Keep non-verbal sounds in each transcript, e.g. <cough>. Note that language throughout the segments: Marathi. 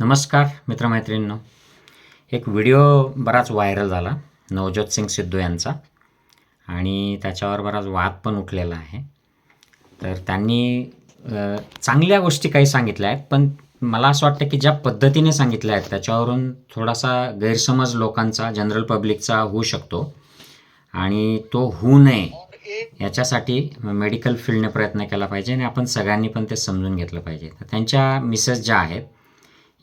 नमस्कार मित्रमैत्रिणींनो. एक व्हिडिओ बराच व्हायरल झाला नवज्योत सिंग सिद्धू यांचा. आणि त्याच्यावर बराच वाद पण उठलेला आहे. तर त्यांनी चांगल्या गोष्टी काही सांगितल्या आहेत पण मला असं वाटतं की ज्या पद्धतीने सांगितल्या आहेत त्याच्यावरून थोडासा गैरसमज लोकांचा जनरल पब्लिकचा होऊ शकतो. आणि तो होऊ नये याच्यासाठी मेडिकल फील्डने प्रयत्न केला पाहिजे आणि आपण सगळ्यांनी पण ते समजून घेतलं पाहिजे. तर त्यांच्या मिसेस ज्या आहेत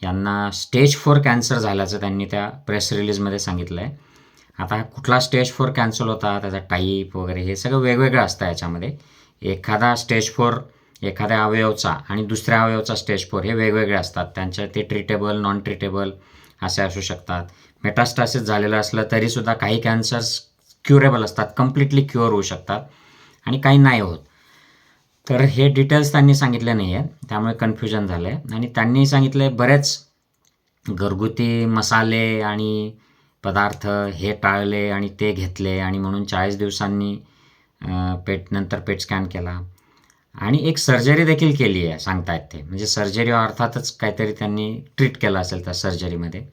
यांना स्टेज फोर कॅन्सर झाल्याचं त्यांनी त्या प्रेस रिलीजमध्ये सांगितलं आहे आता कुठला स्टेज फोर कॅन्सल होता त्याचा टाईप वगैरे हे सगळं वेगवेगळं असतं याच्यामध्ये. एखादा स्टेज फोर एखाद्या अवयवचा आणि दुसऱ्या अवयवचा स्टेज फोर हे वेगवेगळे असतात. त्यांच्या ते ट्रीटेबल नॉन ट्रीटेबल असे असू शकतात. मेटास्टासिस झालेलं असलं तरीसुद्धा काही कॅन्सर्स क्युरेबल असतात कम्प्लिटली क्युअर होऊ शकतात. आणि काही नाही होत. तर हे डिटेल्स त्यांनी सांगितले नाही आहे त्यामुळे कन्फ्युजन झालं आहे आणि त्यांनी सांगितलं आहे बरेच घरगुती मसाले आणि पदार्थ हे टाळले आणि ते घेतले आणि म्हणून चाळीस दिवसांनी पेट नंतर पेट स्कॅन केला. आणि एक सर्जरी देखील केली आहे सांगतायत ते. म्हणजे सर्जरी अर्थातच काहीतरी त्यांनी ट्रीट केलं असेल त्या सर्जरीमध्ये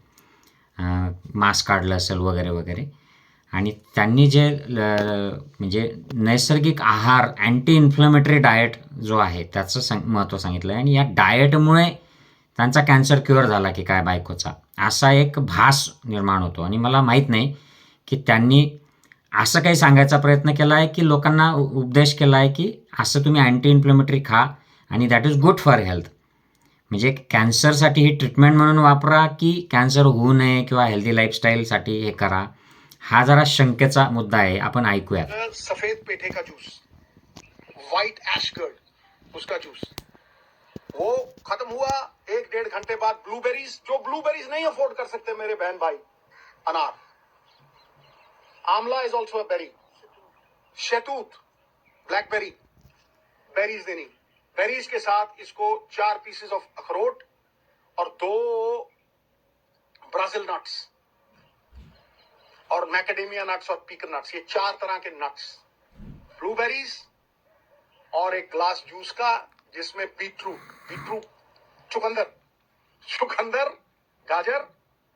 मास्क काढलं असेल वगैरे वगैरे. आणि त्यांनी जे ल- म्हणजे नैसर्गिक आहार अँटी इन्फ्लमेटरी डाएट जो आहे त्याचं सांग महत्त्व सांगितलं आहे आणि या डाएटमुळे त्यांचा कॅन्सर क्युअर झाला की काय बायकोचा असा एक भास निर्माण होतो. आणि मला माहीत नाही की त्यांनी असं काही सांगायचा प्रयत्न केला आहे की लोकांना उ- उपदेश केला आहे की असं तुम्ही अँटी इन्फ्लेमेटरी खा आणि that is good for health म्हणजे कॅन्सरसाठी ही ट्रीटमेंट म्हणून वापरा की कॅन्सर होऊ नये किंवा हेल्दी लाईफस्टाईलसाठी हे करा. हा जरा शंकेचा मुद्दा आहे आपण ऐकूयात. सफेद पेठे का जूस व्हाइट एशगर्ड उसका जूस वो खत्म हुआ एक डेढ़ घंटे बाद ब्लूबेरीज जो ब्लूबेरीज नहीं अफोर्ड कर सकते मेरे बहन भाई अनार। Amla is also a berry शहतूत ब्लैकबेरी बेरीज देनी। बेरीज के साथ इसको चार पीसेस ऑफ अखरोट और दो ब्राजील नट्स और मैकेडेमिया नट्स और पीकर नट्स ये चार तरह के नट्स ब्लूबेरीज और एक ग्लास जूस का, जिसमें बीटरूट बीटरूट चुकंदर चुकंदर, गाजर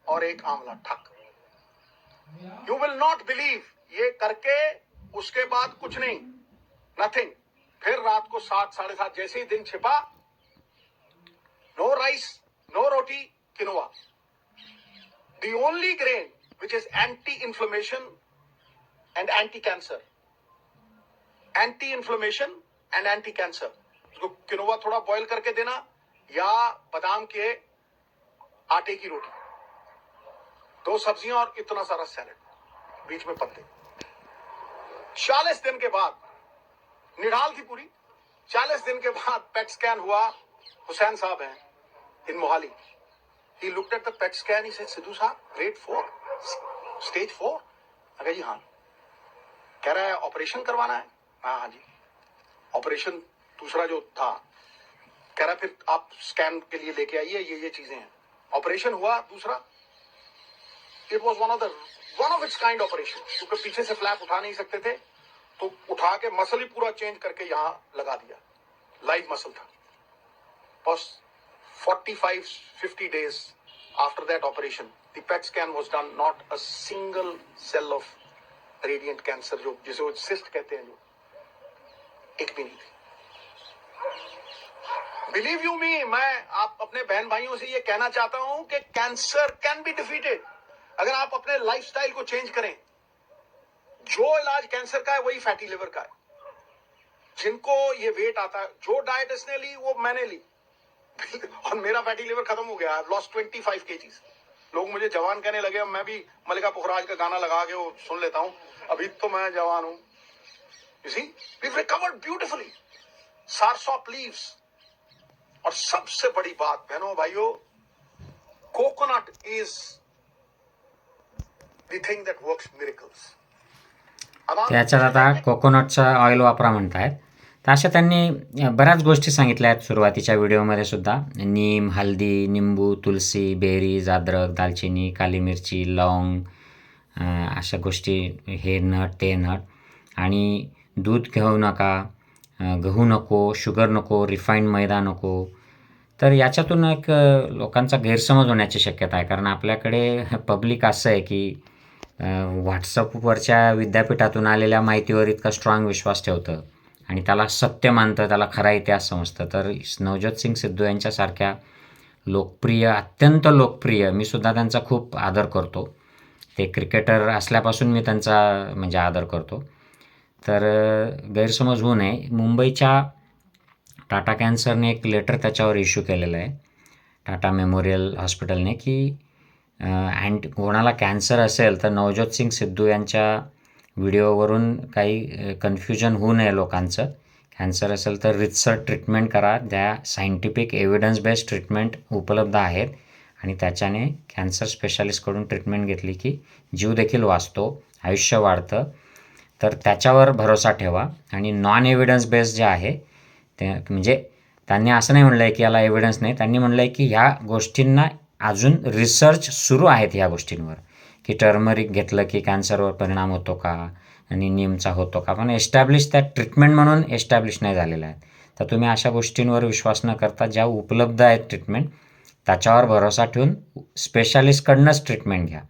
और एक आंवला ठक। यू विल नॉट बिलीव ये करके उसके बाद कुछ नहीं नथिंग फिर रात को सात, साढ़े सात, जैसे ही दिन छिपा no rice no roti quinoa the only grain which is anti-inflammation and anti-cancer. Anti-inflammation and anti-cancer. उसको किनोवा थोड़ा बॉईल करके देना, या बादाम के आटे की रोटी। दो सब्ज़ियाँ और इतना सारा सैलेड बीच में पत्ते। चालीस दिन के बाद, निढाल थी पूरी। चालीस दिन के बाद पेट स्कैन हुआ। हुसैन साहब हैं, in Mohali. He looked at the PET scan. He said, "Sidhu Saheb, grade four, stage four." अगर जी हाँ कह रहा है ऑपरेशन करवाना है हाँ हाँ जी ऑपरेशन दूसरा जो था कह रहा फिर आप स्कैन के लिए लेके आइए ये ये चीज़ें हैं ऑपरेशन हुआ दूसरा it was one of the one of its kind operation क्योंकि पीछे से फ्लैप उठा नहीं सकते थे तो उठा के मसल ही पूरा चेंज करके यहाँ लगा दिया लाइव मसल था was 45 50 days after that operation, the pet scan was done. Not a single cell of radiant cancer, जो जिसे वो cyst कहते हैं, जो एक भी नहीं थी। बिलीव यू मी मैं आप अपने बहन भाइयों से ये कहना चाहता हूँ कि कैंसर कैन बी डिफीटेड अगर आप अपने लाइफस्टाइल को चेंज करें, जो इलाज कैंसर का है, वही फैटी लिवर का है। जिनको ये वेट आता है, जो डाइट इसने ली, वो मैंने ली। <laughs> और मेरा फैटी लिवर खत्म हो गया। लॉस्ट ट्वेंटी फाइव के लोग मुझे जवान कहने लगे मैं भी मलिका पुखराज का गाना लगा के वो सुन लेता हूँ। अभी तो मैं जवान हूँ। You see we recovered beautifully soursop leaves और सबसे बड़ी बात बहनों भाइयों coconut is the thing that works miracles त्याच्यात आता कोकोनटचा ऑइल वापरा म्हणतायत। तर अशा त्यांनी बऱ्याच गोष्टी सांगितल्या आहेत सुरुवातीच्या व्हिडिओमध्ये सुद्धा. नीम हल्दी निंबू तुलसी बेरीज अद्रक दालचिनी काली मिरची लवंग अशा गोष्टी हे नट ते नट. आणि दूध घेऊ नका गहू नको शुगर नको रिफाईंड मैदा नको. तर याच्यातून एक लोकांचा गैरसमज होण्याची शक्यता आहे. कारण आपल्याकडे पब्लिक असं आहे की व्हॉट्सअपवरच्या विद्यापीठातून आलेल्या माहितीवर इतका स्ट्रॉंग विश्वास ठेवतं. आणि त्याला सत्य मानतं त्याला खरा इतिहास समजतं. तर नवज्योत सिंग सिद्धू यांच्यासारख्या लोकप्रिय अत्यंत लोकप्रिय मी सुद्धा त्यांचा खूप आदर करतो. ते क्रिकेटर असल्यापासून मी त्यांचा म्हणजे आदर करतो. तर गैरसमज होऊ नये. मुंबईच्या टाटा कॅन्सरने एक लेटर त्याच्यावर इश्यू केलेलं आहे. टाटा मेमोरियल हॉस्पिटलने की अँट कोणाला कॅन्सर असेल तर नवज्योत सिंग सिद्धू यांच्या व्हिडिओवरून काही कन्फ्युजन होऊ नये लोकांचं. कॅन्सर असेल तर रितसर ट्रीटमेंट करा. त्या सायंटिफिक एव्हिडन्स बेस्ड ट्रीटमेंट उपलब्ध आहेत. आणि त्याच्याने कॅन्सर स्पेशालिस्टकडून ट्रीटमेंट घेतली की जीव देखील वाचतो आयुष्य वाढतं. तर त्याच्यावर भरोसा ठेवा. आणि नॉन एव्हिडन्स बेस्ड जे आहे ते म्हणजे त्यांनी असं नाही म्हणलं आहे की याला एव्हिडन्स नाही. त्यांनी म्हणलं आहे की ह्या गोष्टींना अजून रिसर्च सुरू आहेत ह्या गोष्टींवर. की टर्मरिक घेतलं की कॅन्सरवर परिणाम होतो का? आणि नीमचा होतो का? पण एस्टॅब्लिश त्या ट्रीटमेंट म्हणून एस्टॅब्लिश नाही झालेल्या आहेत तर तुम्ही अशा गोष्टींवर विश्वास न करता ज्या उपलब्ध आहेत ट्रीटमेंट त्याच्यावर भरोसा ठेवून स्पेशालिस्टकडनंच ट्रीटमेंट घ्या.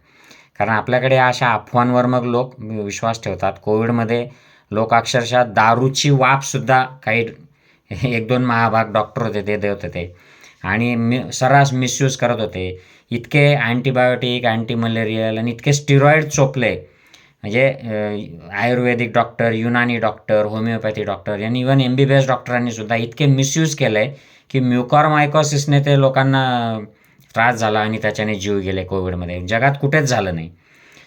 कारण आपल्याकडे अशा अफवांवर मग लोक विश्वास ठेवतात. कोविडमध्ये लोक अक्षरशः दारूची वाफसुद्धा काही एक दोन महाभाग डॉक्टर होते ते देत होते. आणि मि सर्रास मिसयूज करत होते. इतके अँटीबायोटिक अँटी मलेरियल आणि इतके स्टिरॉईड चोपले. म्हणजे Ayurvedic doctor Unani doctor homeopathy doctor यांनी even M B B S डॉक्टरांनी सुद्धा इतके मिसयूज केलं आहे की म्युकॉरमायकॉसिसने ते लोकांना त्रास झाला आणि त्याच्याने जीव गेले कोविडमध्ये. जगात कुठेच झालं नाही.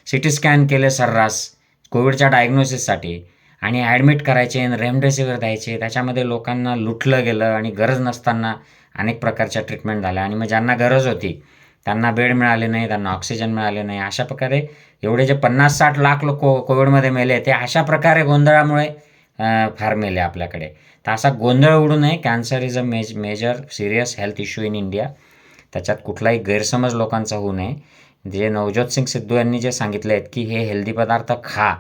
सी टी स्कॅन केले सर्रास कोविडच्या डायग्नोसिससाठी आणि ॲडमिट करायचे रेमडेसिवीर द्यायचे त्याच्यामध्ये लोकांना लुटलं गेलं आणि गरज नसताना अनेक प्रकारच्या ट्रीटमेंट झाल्या. आणि मग ज्यांना गरज होती त्यांना बेड मिळाले नाही त्यांना ऑक्सिजन मिळाले नाही. अशा प्रकारे एवढे जे पन्नास साठ लाख लोक को कोविडमध्ये मेले ते अशा प्रकारे गोंधळामुळे फार मेले आपल्याकडे. तर असा गोंधळ उडू नये. Cancer is a major major serious health issue in India त्याच्यात कुठलाही गैरसमज लोकांचा होऊ नये. जे नवज्योत सिंग सिद्धू यांनी जे सांगितले आहेत की हे हेल्दी पदार्थ खा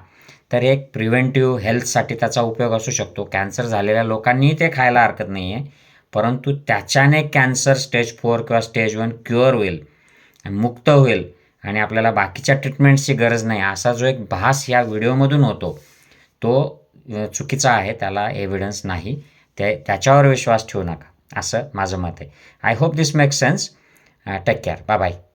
तर एक प्रिव्हेंटिव्ह हेल्थसाठी त्याचा उपयोग असू शकतो. कॅन्सर झालेल्या लोकांनीही ते खायला हरकत नाही आहे परंतु त्याच्याने कॅन्सर स्टेज फोर किंवा स्टेज वन क्युअर होईल मुक्त होईल आणि आपल्याला बाकीच्या ट्रीटमेंट्सची गरज नाही असा जो एक भास या व्हिडिओमधून होतो तो चुकीचा आहे त्याला एव्हिडन्स नाही. ते त्याच्यावर विश्वास ठेवू नका असं माझं मत आहे. I hope this make sense take care bye bye